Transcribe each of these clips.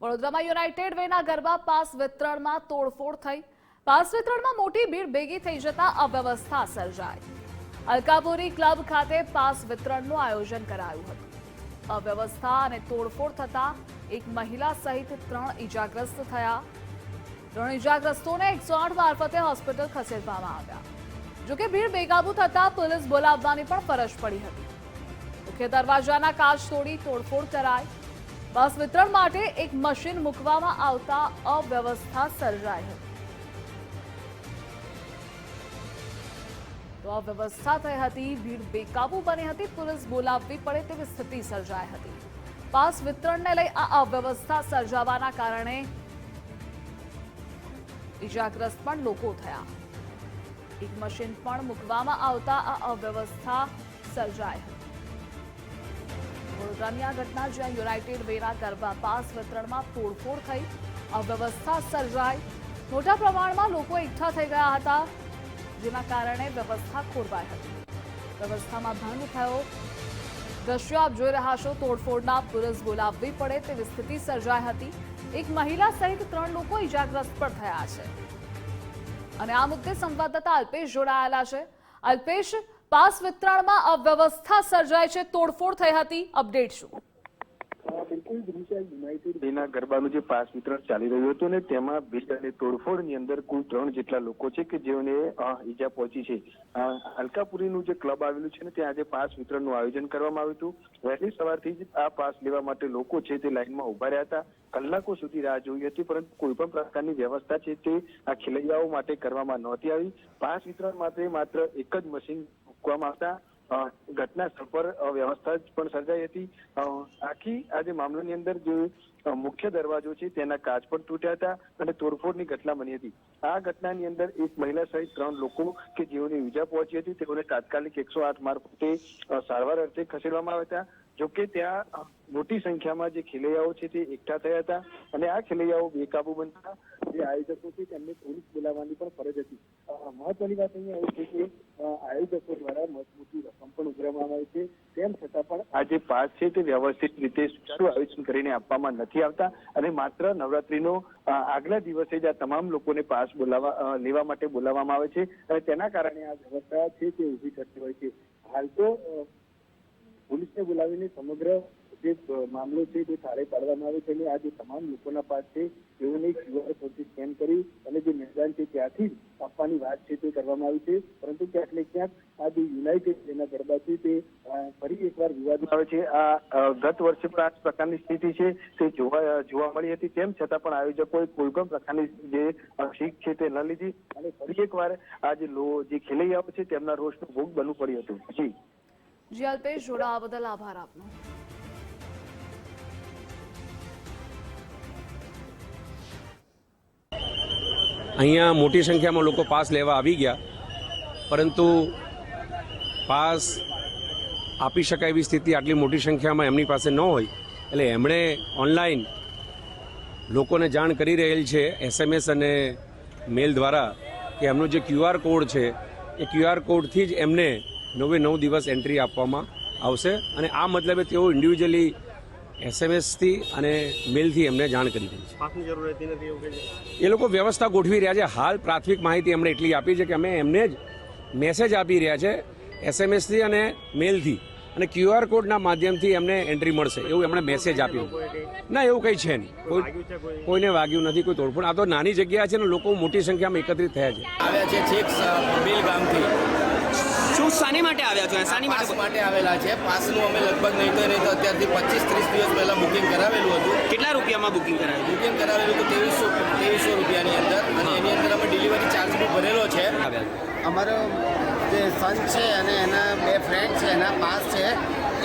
વડોદરામાં United વેના garba pass વિતરણમાં તોડફોડ થઈ. પાસ વિતરણમાં મોટી ભીડ ભેગી થઈ જતા અવ્યવસ્થા સર્જાઈ. અલકાપુરી ક્લબ ખાતે પાસ વિતરણનું આયોજન કરાયું હતું. અવ્યવસ્થા અને તોડફોડ થતા એક મહિલા સહિત ત્રણ ઈજાગ્રસ્ત થયા. ત્રણ ઈજાગ્રસ્તોને એકસો મારફતે હોસ્પિટલ ખસેડવામાં આવ્યા. જોકે ભીડ બેકાબુ થતા પોલીસ બોલાવવાની પણ ફરજ પડી હતી. મુખ્ય દરવાજાના કાચ તોડી તોડફોડ કરાઈ. બસ વિતરણ માટે એક મશીન મૂકવામાં આવતા અવ્યવસ્થા સર્જાઈ હતી તો અવ્યવસ્થા થઈ હતી, ભીડ બેકાબુ બની હતી, પોલીસ બોલાવવી પડે તેવી સ્થિતિ સર્જાઈ હતી. પાસ વિતરણને લઈ આ અવ્યવસ્થા સર્જાવાના કારણે ઇજાગ્રસ્ત પણ લોકો થયા. એક મશીન પણ મૂકવામાં આવતા આ અવ્યવસ્થા સર્જાઈ હતી. વડોદરાની આ ઘટના જ્યાં યુનાઇટેડ વેના ગરબા પાસ વિતરણમાં તોડફોડ થઈ, અવ્યવસ્થા સર્જાઈ. મોટા પ્રમાણમાં લોકો એકઠા થઈ ગયા હતા, જેના કારણે વ્યવસ્થા ખોરવાઈ હતી. વ્યવસ્થામાં ભંગ થયો. દ્રશ્યો આપ જોઈ રહ્યા છો, તોડફોડના પુરસ બોલાવવી પડે તેવી સ્થિતિ સર્જાઈ હતી. એક મહિલા સહિત ત્રણ લોકો ઇજાગ્રસ્ત પણ થયા છે. અને આ મુદ્દે સંવાદદાતા અલ્પેશ જોડાયેલા છે. અલ્પેશ પાસ વિતરણમાં અવ્યવસ્થા સર્જાય છે. તોડફોડ થઈ હતી. અપડેટ શું? બિલકુલ દિશા યુનાઇટેડ વેના ગરબાનું જે પાસ વિતરણ ચાલી રહ્યું હતું ને તેમાં ભીડ અને તોડફોડની અંદર કુલ ત્રણ જેટલા લોકો છે કે જેઓને ઈજા પહોંચી છે. અલકાપુરીનું જે ક્લબ આવેલું છે ને ત્યાં આજે પાસ વિતરણનું આયોજન કરવામાં આવ્યું હતું. વહેલી સવારથી જ આ પાસ લેવા માટે લોકો છે તે લાઈનમાં ઊભા રહ્યા હતા. કલાકો સુધી રાહ જોઈ હતી, પરંતુ કોઈ પણ પ્રકારની વ્યવસ્થા છે તે આ ખેલૈયાઓ માટે કરવામાં નહોતી આવી. પાસ વિતરણ માટે માત્ર એક જ મશીન મૂકવામાં આવતા. ઘટના પર વ્યવસ્થા પણ સર્જાઈ હતી. આખી આજે મામલાની અંદર જે મુખ્ય દરવાજો છે તેના કાચ પણ તૂટ્યા હતા અને તોડફોડની ઘટના બની હતી. આ ઘટનાની અંદર એક મહિલા સહિત ત્રણ લોકો કે જેઓને ઈજા પહોંચી હતી તેઓને તાત્કાલિક એકસો આઠ મારફતે સારવાર અર્થે ખસેડવામાં આવ્યા હતા. જોકે ત્યાં મોટી સંખ્યામાં જે ખેલૈયાઓ છે તે એકઠા થયા હતા અને આ ખેલૈયાઓ બેકાબુ બનતા જે આયોજકો છે તેમને પોલીસ બોલાવવાની પણ ફરજ હતી. મહત્વની વાત અહીંયા એ છે કે અ, આયોજકો દ્વારા મજબૂતી રકમ પણ ઉઘરાવવામાં આવી છે તેમ છતાં પણ આ જે પાસ છે તે વ્યવસ્થિત રીતે સુચારુ આયોજન કરીને આપવામાં નથી આવતા અને માત્ર નવરાત્રીનો આગલા દિવસે જ આ તમામ લોકોને પાસ બોલાવવા લેવા માટે બોલાવવામાં આવે છે અને તેના કારણે આ વ્યવસ્થા છે તે ઊભી થતી હોય છે. હાલ તો પોલીસને બોલાવીને સમગ્ર જે મામલો છે તે થાળે પાડવામાં આવે છે અને આ જે તમામ લોકોના પાસ છે, તેઓને ક્યુઆર કોડથી સ્કેન કરી અને જે મેદાન છે ત્યાંથી આપવાની વાત છે તે કરવામાં આવી છે. પરંતુ ક્યાંક ને ક્યાંક આ જે યુનાઇટેડ એના ગરબા છે તે ફરી એકવાર વિવાદમાં આવે છે. આ ગત વર્ષે પણ આ પ્રકારની સ્થિતિ છે. તે જોવા જોવા મળી હતી. તેમ છતાં પણ આયોજકોએ કોઈ પ્રકારની જે શીખ છે તે ન લીધી. અને ફરી એકવાર આ જે લો, જે ખેલૈયાઓ છે તેમના રોષનો ભોગ બનવું પડ્યું હતું. જી. જી, અલ્પેશ જોડાવા બદલ આભાર આપનો. અહીંયા મોટી સંખ્યામાં લોકો પાસ લેવા આવી ગયા, પરંતુ પાસ આપી શકાય એવી સ્થિતિ આટલી મોટી સંખ્યામાં એમની પાસે ન હોય. એટલે એમણે ઓનલાઈન લોકોને જાણ કરી રહેલ છે, એસએમએસ અને મેલ દ્વારા, કે એમનો જે ક્યુઆર કોડ છે, એ ક્યુઆર કોડથી જ એમને નવે નવ દિવસ એન્ટ્રી આપવામાં આવશે. અને આ મતલબે તેઓ ઇન્ડિવિજ્યુઅલી એસએમએસથી અને મેલથી એમને જાણ કરી દીધી છે. પાસની જરૂર રહેતી નથી એવું કે છે? એ લોકો વ્યવસ્થા ગોઠવી રહ્યા છે. હાલ પ્રાથમિક માહિતી એમણે એટલી આપી છે કે અમે એમને જ મેસેજ આપી રહ્યા છે એસએમએસથી અને મેલથી. અને ક્યુઆર કોડના માધ્યમથી એમને એન્ટ્રી મળશે. એવું એમણે મેસેજ આપ્યું. ના એવું કંઈ છે નહીં. કોઈ કોઈને વાગ્યું નથી કોઈ તોડફોડ. આ તો નાની જગ્યા છે ને લોકો મોટી સંખ્યામાં એકત્રિત થયા છે. આવ્યા છે છેક બેલ ગામથી. શું શાની માટે આવ્યા છો? શાની માટે માટે આવેલા છે. પાસનું અમે લગભગ નહીં તો નહીં તો અત્યારથી પચીસ ત્રીસ દિવસ પહેલાં બુકિંગ કરાવેલું હતું. કેટલા રૂપિયામાં બુકિંગ કરાવેલું? બુકિંગ કરાવેલું હતું ત્રેવીસો ત્રેવીસો રૂપિયાની અંદર. અને એની અંદર અમે ડિલિવરી ચાર્જ બી ભરેલો છે. અમારો જે સન છે અને એના બે ફ્રેન્ડ છે એના પાસ છે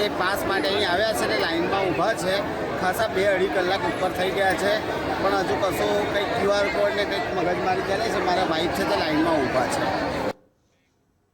એ પાસ માટે અહીં આવ્યા છે ને લાઇનમાં ઊભા છે. ખાસા બે અઢી કલાક ઉપર થઈ ગયા છે. પણ હજુ કશું કંઈક ક્યુઆર કોડ ને કંઈક મગજમારી ચાલે છે? મારા વાઈફ છે તે લાઇનમાં ઊભા છે.